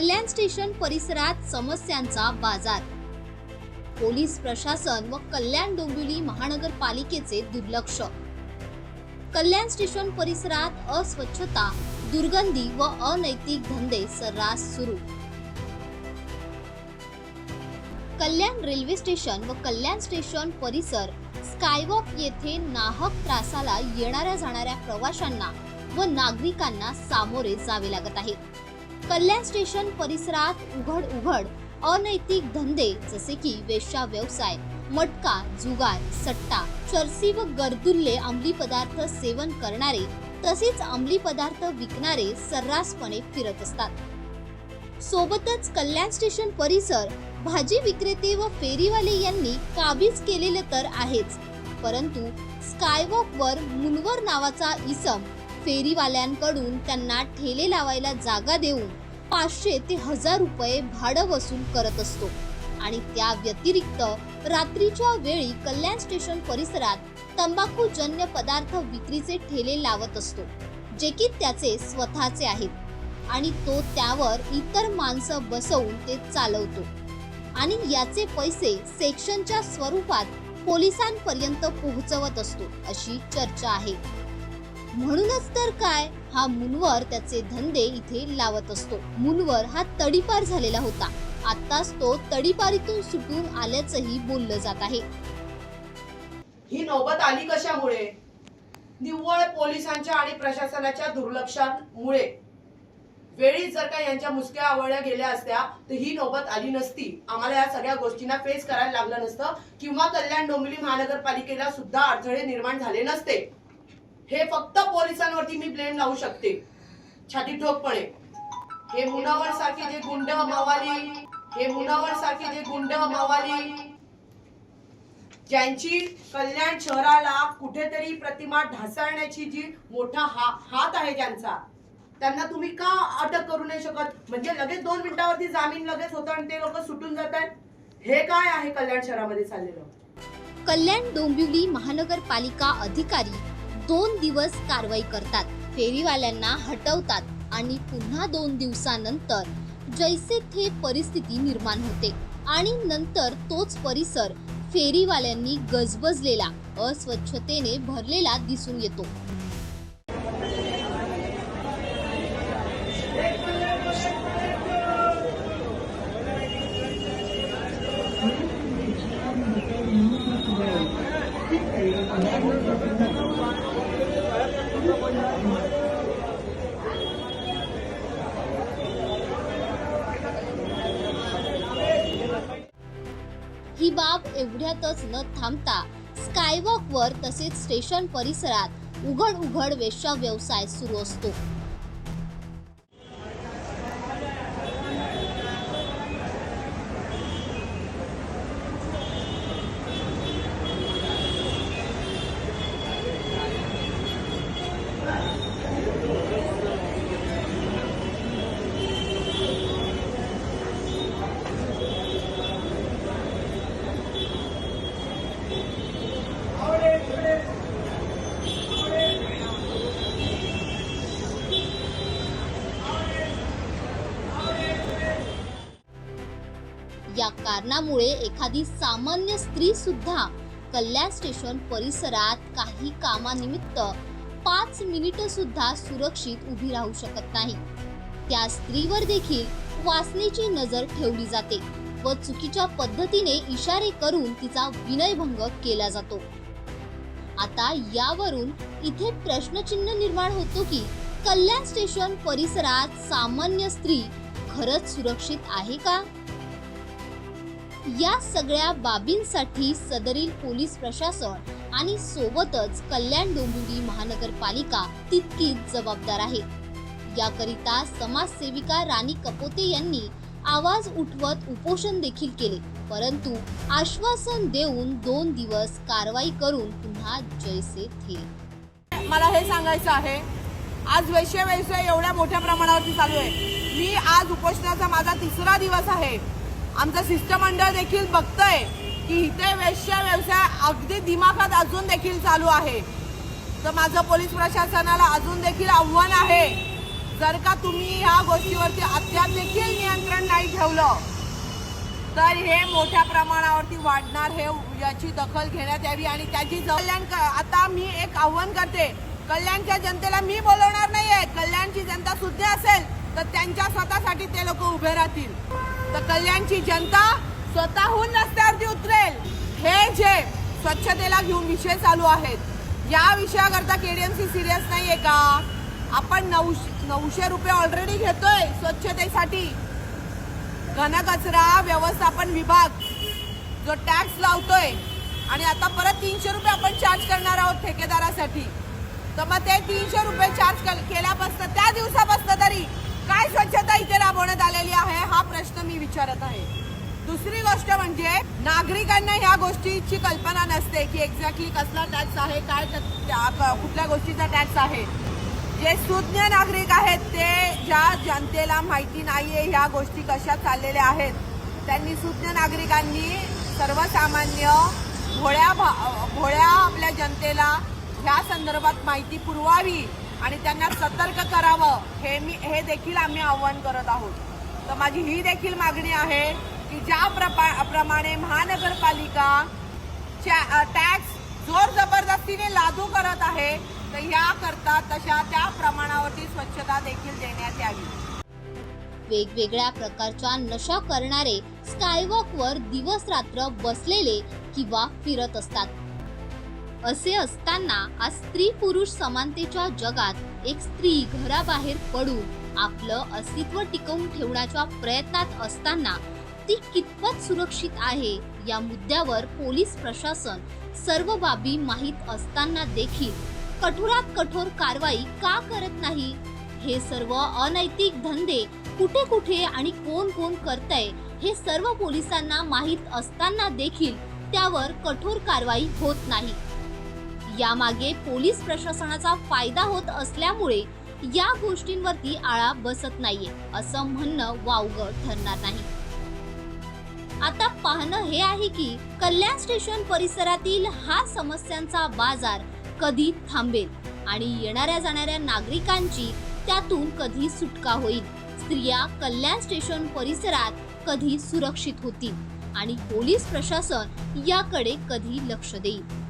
कल्याण station परिसरात समस्यांचा बाजार. पोलीस प्रशासन व कल्याण डोंबिवली महानगरपालिकेचे दुर्लक्ष. कल्याण स्टेशन परिसरात अस्वच्छता दुर्गंधी व अनैतिक धंदे सर्रास सुरू. कल्याण रेल्वे स्टेशन व कल्याण स्टेशन परिसर स्कायवॉक येथे नाहक त्रासाला येणाऱ्या जाणाऱ्या प्रवाशांना व नागरिकांना सामोरे जावे लागत आहे. कल्याण स्टेशन परिसरात उघड उघड अनैतिक धंदे जसे की वेश्या व्यवसाय मटका जुगार सट्टा चरसी व गर्दुल्ले अंमली पदार्थ सेवन करणारे तसेच अंमली पदार्थ विकणारे सर्रासपणे फिरत असतात. सोबतच कल्याण स्टेशन परिसर भाजी विक्रेते व फेरीवाले यांनी काबीज केलेले तर आहेच परंतु स्कायवॉकवर मुनवर नावाचा इसम फेरीवाल्यांकडून त्यांना ठेले लावायला जागा देऊन पाचशे ते हजार रुपये भाडं वसूल करत असतो. आणि त्या व्यतिरिक्त रात्रीच्या वेळी कल्याण स्टेशन परिसरात तंबाखूजन्य पदार्थ विक्रीचे ठेले लावत असतो जे की त्याचे स्वतःचे आहेत. आणि तो त्यावर इतर माणसं बसवून ते चालवतो. आणि याचे पैसे सेक्शनच्या स्वरूपात पोलिसांपर्यंत पोहोचवत असतो अशी चर्चा आहे. म्हणूनच तर काय? हा मुनवर त्याचे धंदे इथे लावत असतो. मुनवर हा तडीपार झालेला होता. आताच तो तडीपारीतून सुटून आल्याचंही बोललं जात आहे. ही नौबत आली कशामुळे? निव्वळ पोलिसांच्या आणि प्रशासनाच्या दुर्लक्षांमुळे. वेळी जर का यांच्या मुसक्या आवळल्या गेल्या असत्या तर ही नौबत आली नसती. आम्हाला या सगळ्या गोष्टींना फेस करायला लागलं नसतं. किंवा कल्याण डोंबिवली महानगरपालिकेला सुद्धा अडथळे निर्माण झाले नसते. हे फक्त पोलिसांवरती मी ब्लेम लावू शकते. छाती ठोकपणे हे मुनावर सारखे जे गुंड मावाली हे मुनावर सारखे जे गुंड मावाली ज्यांची कल्याण शहराला कुठेतरी प्रतिमा ढासळण्याची जी मोठा हा हात आहे ज्यांचा त्यांना तुम्ही का अटक करू नाही शकत? म्हणजे लगेच दोन मिनिटावरती जामीन लगेच होतं आणि ते लोक सुटून जात आहेत? हे काय आहे कल्याण शहरामध्ये चाललेलं? कल्याण डोंबिवली महानगरपालिका अधिकारी दोन दिवस कारवाई करतात. फेरीवाल्यांना हटवतात आणि पुन्हा दोन दिवसानंतर जैसे थे परिस्थिती निर्माण होते आणि नंतर तोच परिसर फेरीवाल्यांनी गजबजलेला अस्वच्छतेने भरलेला दिसून येतो. ही बाब एवढ्यातच न थांबता स्कायवॉकवर तसेच स्टेशन परिसरात उघड उघड वेश्या व्यवसाय सुरू असतो या कारणामुळे एखादी सामान्य स्त्री सुद्धा कल्याण स्टेशन परिसरात काही कामानिमित्त पाच मिनिट सुद्धा सुरक्षित उभी राहू शकत नाही. त्या स्त्रीवर देखील वासनेची नजर ठेवली जाते व चुकीच्या पद्धतीने इशारे करून तिचा विनयभंग केला जातो. आता यावरून इथे प्रश्नचिन्ह निर्माण होतो की कल्याण स्टेशन परिसरात सामान्य स्त्री खरंच सुरक्षित आहे का? या सगळ्या बाबींसाठी सदरील पोलीस प्रशासन आणि सोबतच कल्याण डोंबिवली महानगरपालिका तितकीच जबाबदार आहे. याकरिता समाजसेविका राणी कपोते यांनी आवाज उठवत उपोषण देखील केले परंतु आश्वासन देऊन दोन दिवस कारवाई करून पुन्हा जैसे थे. मला हे सांगायचं आहे आज वैश्य वैश्य एवढ्या मोठ्या प्रमाणावरती चालू आहे. मी आज उपोषणाचा माझा तिसरा दिवस आहे. आमचं शिष्टमंडळ देखील बघतंय की इथे वेश्य व्यवसाय अगदी दिमाखात अजून देखील चालू आहे. तर माझं पोलीस प्रशासनाला अजून देखील आव्हान आहे. जर का तुम्ही ह्या गोष्टीवरती अद्याप देखील नियंत्रण नाही ठेवलं तर हे मोठ्या प्रमाणावरती वाढणार हे याची दखल घेण्यात यावी आणि त्याची कल्याण क- आता मी एक आव्हान करते. कल्याणच्या जनतेला मी बोलवणार नाहीये. कल्याणची जनता सुद्धा असेल तर त्यांच्या स्वतःसाठी ते लोक उभे राहतील. तर कल्याणची जनता स्वतःहून रस्त्यावरती उतरेल. हे जे स्वच्छतेला घेऊन विषय चालू आहेत या विषयाकरता केडीएमसी सिरियस नाहीये का? आपण नऊशे नऊशे रुपये ऑलरेडी घेतोय स्वच्छतेसाठी. घनकचरा व्यवस्थापन विभाग जो टॅक्स लावतोय आणि आता परत तीनशे रुपये आपण चार्ज करणार आहोत ठेकेदारासाठी. तर मग ते तीनशे रुपये चार्ज केल्यापासून त्या दिवसापासून तरी काय स्वच्छता इथे राबवण्यात आलेली आहे हा प्रश्न मी विचारत आहे. दुसरी गोष्ट म्हणजे नागरिकांना ह्या गोष्टीची कल्पना नसते की एक्झॅक्टली कसला टॅक्स आहे काय त्या- त्या- कुठल्या गोष्टीचा टॅक्स आहे. जे सुज्ञ नागरिक आहेत ते ज्या जनतेला माहिती नाहीये ह्या गोष्टी कशा चाललेल्या आहेत त्यांनी सुज्ञ नागरिकांनी सर्वसामान्य भोळ्या भा- भोळ्या आपल्या जनतेला ह्या संदर्भात माहिती पुरवावी. आणि त्यांना सतर्क करावं. हे मी हे देखील आम्ही आव्हान करत आहोत. तर माझी ही देखील मागणी आहे की ज्या प्रपा- प्रमाणे महानगरपालिका टॅक्स जोर जबरदस्तीने लादू करत आहे तर याकरता तशा त्या प्रमाणावरती स्वच्छता देखील देण्यात यावी. वेगवेगळ्या प्रकारच्या नशा करणारे स्कायवॉकवर दिवस रात्र बसलेले किंवा फिरत असतात. असे असताना आज स्त्री पुरुष समानतेच्या जगात एक स्त्री घराबाहेर पडून आपलं अस्तित्व टिकवून ठेवण्याच्या प्रयत्नात असताना ती कितपत सुरक्षित आहे या मुद्द्यावर पोलीस प्रशासन सर्व बाबी माहीत असताना देखील कठोरात कठोर कारवाई का करत नाही? हे सर्व अनैतिक धंदे कुठे कुठे आणि कोण कोण करतय हे सर्व पोलिसांना माहीत असताना देखील त्यावर कठोर कारवाई होत नाही. यामागे पोलीस प्रशासनाचा फायदा होत असल्यामुळे या गोष्टींवरती आळा बसत नाहीये असं म्हणणं वावगं ठरणार नाही. आता पाहणं हे आहे की कल्याण स्टेशन परिसरातील हा समस्यांचा बाजार कधी थांबेल आणि येणाऱ्या जाणाऱ्या नागरिकांची त्यातून कधी सुटका होईल? स्त्रिया कल्याण स्टेशन परिसरात कधी सुरक्षित होतील? आणि पोलीस प्रशासन याकडे कधी लक्ष देईल?